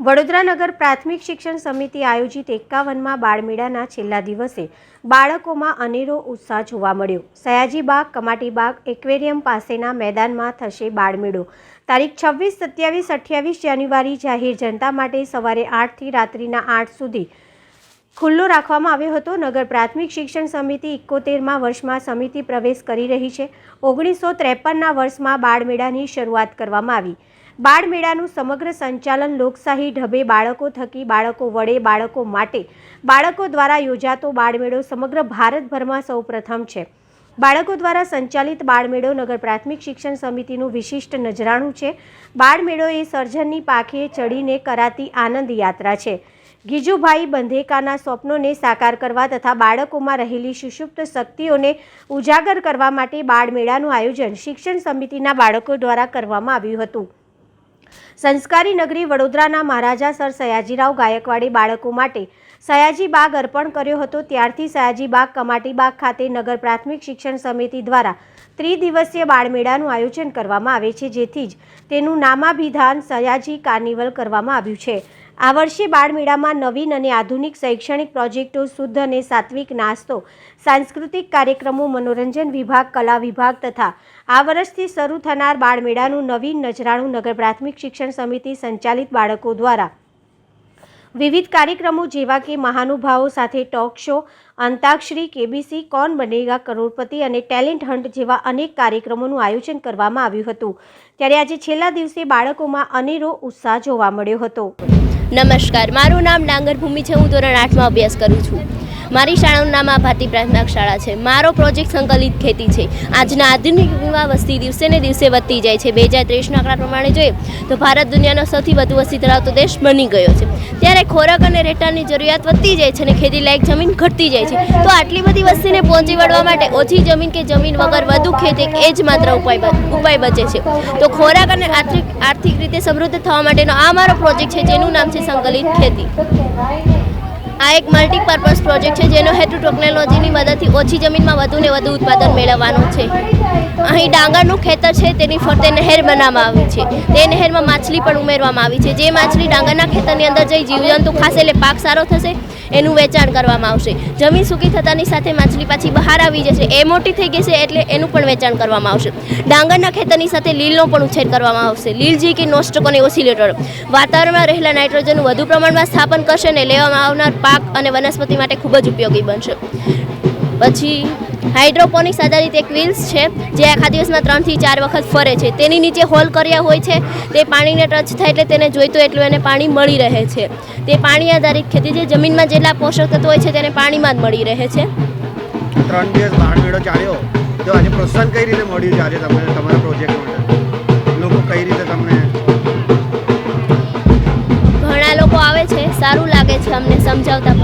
વડોદરા નગર પ્રાથમિક શિક્ષણ સમિતિ આયોજિત એકાવનમાં બાળમેળાના છેલ્લા દિવસે બાળકોમાં અનેરો ઉત્સાહ જોવા મળ્યો. સયાજીબાગ કમાટીબાગ એક્વેરિયમ પાસેના મેદાનમાં થશે બાળમેળો. તારીખ છવ્વીસ, સત્યાવીસ, અઠ્યાવીસ જાન્યુઆરી જાહેર જનતા માટે સવારે આઠથી રાત્રિના આઠ સુધી ખુલ્લો રાખવામાં આવ્યો હતો. નગર પ્રાથમિક શિક્ષણ સમિતિ ઇકોતેરમાં વર્ષમાં સમિતિ પ્રવેશ કરી રહી છે. ઓગણીસો ત્રેપનના વર્ષમાં બાળમેળાની શરૂઆત કરવામાં આવી. બાળમેળાનું સમગ્ર સંચાલન લોકશાહી ઢબે બાળકો થકી બાળકો વડે બાળકો માટે બાળકો દ્વારા યોજાતો બાળમેળો સમગ્ર ભારતભરમાં સૌપ્રથમ છે. બાળકો દ્વારા સંચાલિત બાળમેળો નગર પ્રાથમિક શિક્ષણ સમિતિનું વિશિષ્ટ નજરાણું છે. બાળમેળો એ સર્જનની પાખે ચડીને કરાતી આનંદ યાત્રા છે. ગીજુભાઈ બંધેકાના સ્વપ્નોને સાકાર કરવા તથા બાળકોમાં રહેલી સુષુપ્ત શક્તિઓને ઉજાગર કરવા માટે બાળમેળાનું આયોજન શિક્ષણ સમિતિના બાળકો દ્વારા કરવામાં આવ્યું હતું. સંસ્કારી નગરી વડોદરાના મહારાજા સર સયાજીરાવ ગાયકવાડે બાળકો માટે સયાજી બાગ અર્પણ કર્યો હતો. ત્યારથી સયાજી બાગ કમાટી બાગ ખાતે નગર પ્રાથમિક શિક્ષણ સમિતિ દ્વારા ત્રિદિવસીય બાળમેળાનું આયોજન કરવામાં આવે છે, જેથી જ તેનું નામાભિધાન સયાજી કાર્નિવલ કરવામાં આવ્યું છે. આ વર્ષે બાળમેળામાં નવીન અને આધુનિક શૈક્ષણિક પ્રોજેક્ટો, શુદ્ધ અને સાત્વિક નાસ્તો, સાંસ્કૃતિક કાર્યક્રમો, મનોરંજન વિભાગ, કલા વિભાગ તથા આ વર્ષથી શરૂ થનાર બાળમેળાનું નવીન નજરાણું નગર પ્રાથમિક શિક્ષણ સમિતિ સંચાલિત બાળકો દ્વારા. વિવિધ કાર્યક્રમો જેવા કે મહાનુભાવો સાથે ટોક શો અંતાક્ષરી, કેબીસી, કોણ બનેગા, કરોડપતિ અને ટેલેન્ટ હન્ટ જેવા અનેક કાર્યક્રમોનું આયોજન કરવામાં આવ્યું હતું. ત્યારે આજે છેલ્લા દિવસે બાળકોમાં અનેરો ઉત્સાહ જોવા મળ્યો હતો. નમસ્કાર. મારું નામ ડાંગરભૂમિ છે. હું ધોરણ આઠમાં અભ્યાસ કરું છું. મારી શાળાનું નામ આ ભારતી પ્રાથમિક શાળા છે. મારો પ્રોજેક્ટ સંકલિત ખેતી છે. આજના આધુનિક યુગમાં વસ્તી દિવસે ને દિવસે વધતી જાય છે. બે હજાર ત્રેસના આંકડા પ્રમાણે જોઈએ તો ભારત દુનિયાનો સૌથી વધુ વસ્તી ધરાવતો દેશ બની ગયો છે. ત્યારે ખોરાક અને રહેઠાણની જરૂરિયાત વધતી જાય છે અને ખેતી લાયક જમીન ઘટતી જાય છે. તો આટલી બધી વસ્તીને પહોંચી વળવા માટે ઓછી જમીન કે જમીન વગર વધુ ખેતી એ જ માત્ર ઉપાય ઉપાય બચે છે. તો ખોરાક અને આર્થિક આર્થિક રીતે સમૃદ્ધ થવા માટેનો આ મારો પ્રોજેક્ટ છે, જેનું નામ છે સંકલિત ખેતી. આ એક મલ્ટીપર્પઝ પ્રોજેક્ટ છે જેનો હેતુ ટેકનોલોજીની મદદથી ઓછી જમીનમાં વધુ ને વધુ ઉત્પાદન મેળવવાનો છે. અહીં ડાંગરનું ખેતર છે, તેની ફરતે નહેર બનાવવામાં આવી છે. તે નહેરમાં માછલી પણ ઉમેરવામાં આવી છે. જે માછલી ડાંગરના ખેતરની અંદર જઈ જીવજંતુ ખાશે એટલે પાક સારો થશે, એનું વેચાણ કરવામાં આવશે. જમીન સૂકી થતાની સાથે માછલી પાછી બહાર આવી જશે. એ મોટી થઈ ગઈ છે એટલે એનું પણ વેચાણ કરવામાં આવશે. ડાંગરના ખેતરની સાથે લીલનો પણ ઉછેર કરવામાં આવશે. લીલ જે કે નોસ્ટકો અને ઓસિલેટર. વાતાવરણમાં રહેલા નાઇટ્રોજનનું વધુ પ્રમાણમાં સ્થાપન કરશે અને લેવામાં આવનાર પાક અને વનસ્પતિ માટે ખૂબ જ ઉપયોગી બનશે. પછી હાઇડ્રોપોનિક્સ આધારિત એક વ્હીલ્સ છે, જે આખા દિવસમાં ત્રણથી ચાર વખત ફરે છે. તેની નીચે હોલ કર્યા હોય છે, તે પાણીને ટચ થાય એટલે તેને જોઈતું એટલું એને પાણી મળી રહે છે. તે પાણી આધારિત ખેતી છે, જમીનમાં જેટલા પોષક તત્વો હોય છે તેને પાણીમાં જ મળી રહે છે. ત્રણ દિવસ બહાર મેળો ચાલ્યો તો આજે પ્રોત્સાહન કઈ રીતે મળ્યું છે આજે તમારા પ્રોજેક્ટ માટે સમજાવતા